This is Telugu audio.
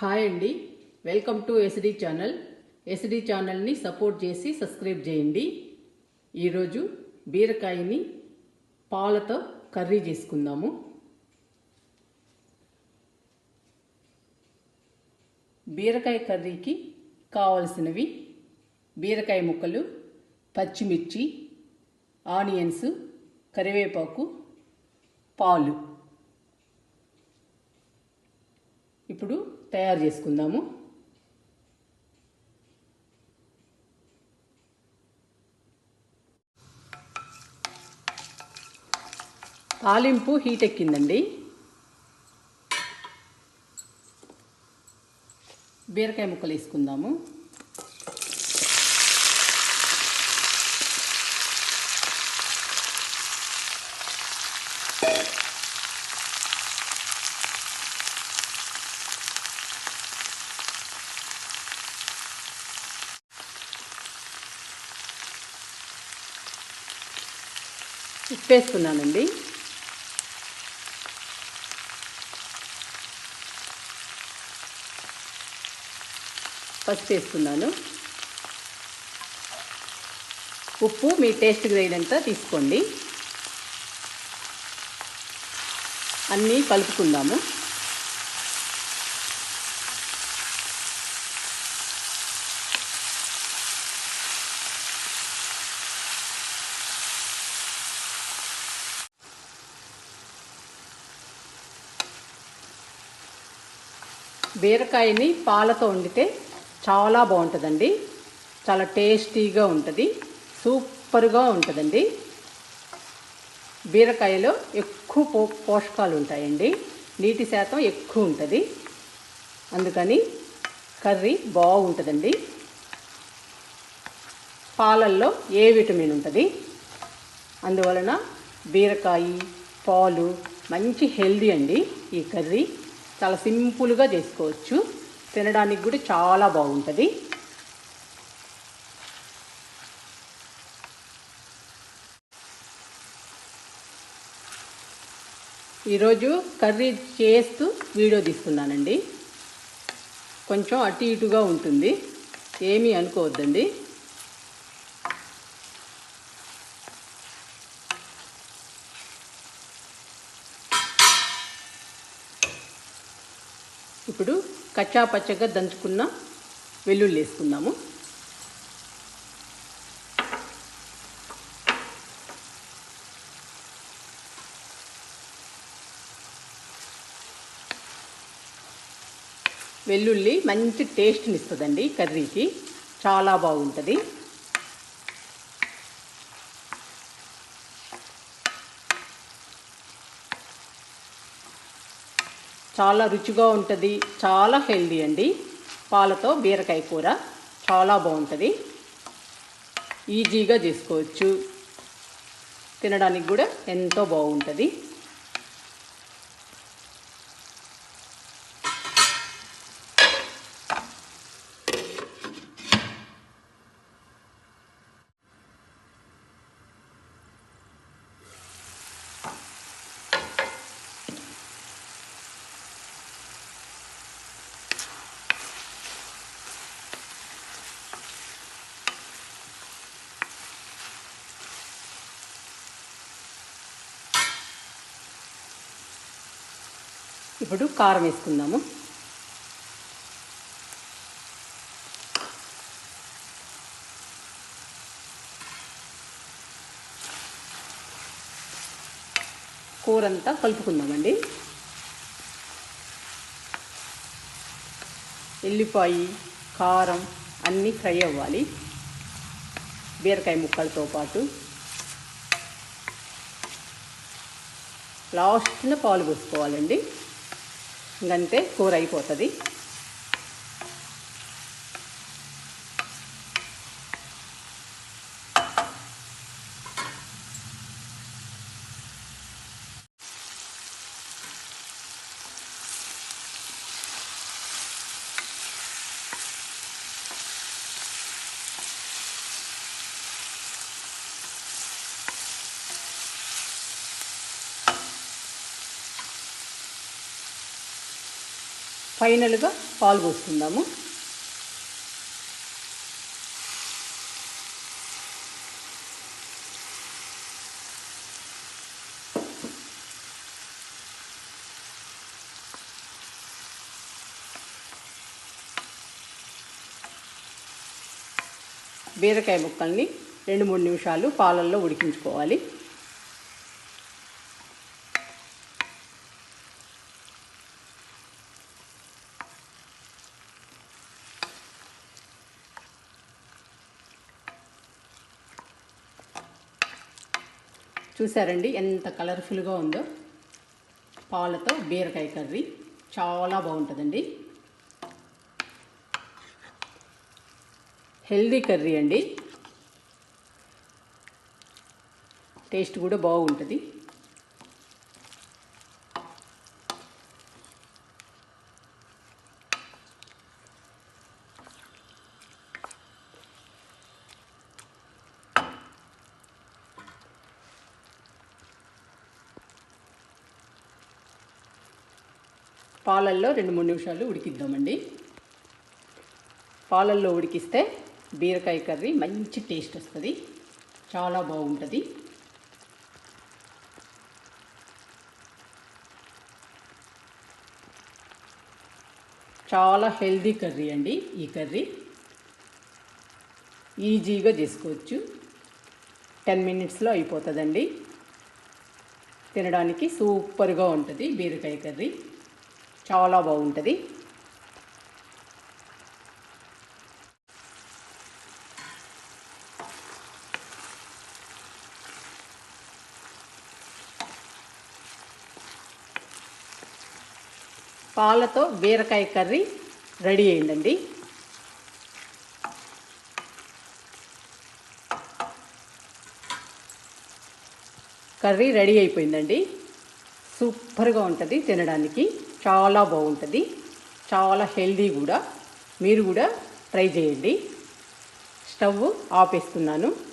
హాయ్ అండి. Welcome to SD channel. SD ఛానల్ని సపోర్ట్ చేసి సబ్స్క్రైబ్ చేయండి. ఈరోజు బీరకాయని పాలతో కర్రీ చేసుకుందాము. బీరకాయ కర్రీకి కావలసినవి బీరకాయ ముక్కలు పచ్చిమిర్చి ఆనియన్స్ కరివేపాకు పాలు. ఇప్పుడు తయారు చేసుకుందాము. తాలింపు హీట్ ఎక్కిందండి. బీరకాయ ముక్కలు వేసుకుందాము. తిప్పేస్తున్నానండి. వేసుకున్నానండి పసుపు వేసుకున్నాను ఉప్పు మీ టేస్ట్కి తగినంత తీసుకోండి. అన్నీ కలుపుకుందాము. బీరకాయని పాలతో వండితే చాలా బాగుంటుందండి. చాలా టేస్టీగా ఉంటుంది. సూపర్గా ఉంటుందండి. బీరకాయలో ఎక్కువ పో పోషకాలు ఉంటాయండి. నీటి శాతం ఎక్కువ ఉంటుంది. అందుకని కర్రీ బాగుంటుందండి. పాలల్లో ఏ విటమిన్ ఉంటుంది? అందువలన బీరకాయ పాలు మంచి హెల్దీ అండి ఈ కర్రీ. చాలా సింపుల్గా చేసుకోవచ్చు. తినడానికి కూడా చాలా బాగుంటుంది. ఈరోజు కర్రీ చేస్తూ వీడియో తీస్తున్నానండి. కొంచెం అటు ఇటుగా ఉంటుంది. ఏమీ అనుకోవద్దండి. ఇప్పుడు కచ్చా పచ్చగా దంచుకున్న వెల్లుల్లి వేసుకుందాము. వెల్లుల్లి మంచి టేస్ట్ని ఇస్తుందండి కర్రీకి. చాలా బాగుంటుంది. చాలా రుచిగా ఉంటుంది చాలా హెల్దీ అండి. పాలతో బీరకాయ కూర చాలా బాగుంటుంది. ఈజీగా చేసుకోవచ్చు. తినడానికి కూడా ఎంతో బాగుంటుంది. ఇప్పుడు కారం వేసుకుందాము. కూర అంతా కలుపుకుందామండి. ఎల్లిపాయి కారం అన్నీ ఫ్రై అవ్వాలి. బీరకాయ ముక్కలతో పాటు. లాస్ట్న పాలు పోసుకోవాలండి. ఇంకంతే కూర అయిపోతుంది ఫైనల్గా పాలు పోసుకుందాము. బీరకాయ ముక్కల్ని రెండు మూడు నిమిషాలు పాలల్లో ఉడికించుకోవాలి. చూసారండి ఎంత కలర్ఫుల్గా ఉందో? పాలతో బీరకాయ కర్రీ. చాలా బాగుంటుందండి. హెల్దీ కర్రీ అండి. టేస్ట్ కూడా బాగుంటుంది. పాలల్లో రెండు మూడు నిమిషాలు ఉడికిద్దామండి. పాలల్లో ఉడికిస్తే బీరకాయ కర్రీ మంచి టేస్ట్ వస్తుంది. చాలా బాగుంటుంది. చాలా హెల్దీ కర్రీ అండి ఈ కర్రీ. ఈజీగా చేసుకోవచ్చు. టెన్ మినిట్స్లో అయిపోతుందండి. తినడానికి సూపర్గా ఉంటుంది బీరకాయ కర్రీ. చాలా బాగుంటుంది. పాలతో బీరకాయ కర్రీ రెడీ అయిందండి. కర్రీ రెడీ అయిపోయిందండి. సూపర్గా ఉంటుంది తినడానికి. చాలా బాగుంటుంది. చాలా హెల్దీ కూడా. మీరు కూడా ట్రై చేయండి. స్టవ్ ఆపేస్తున్నాను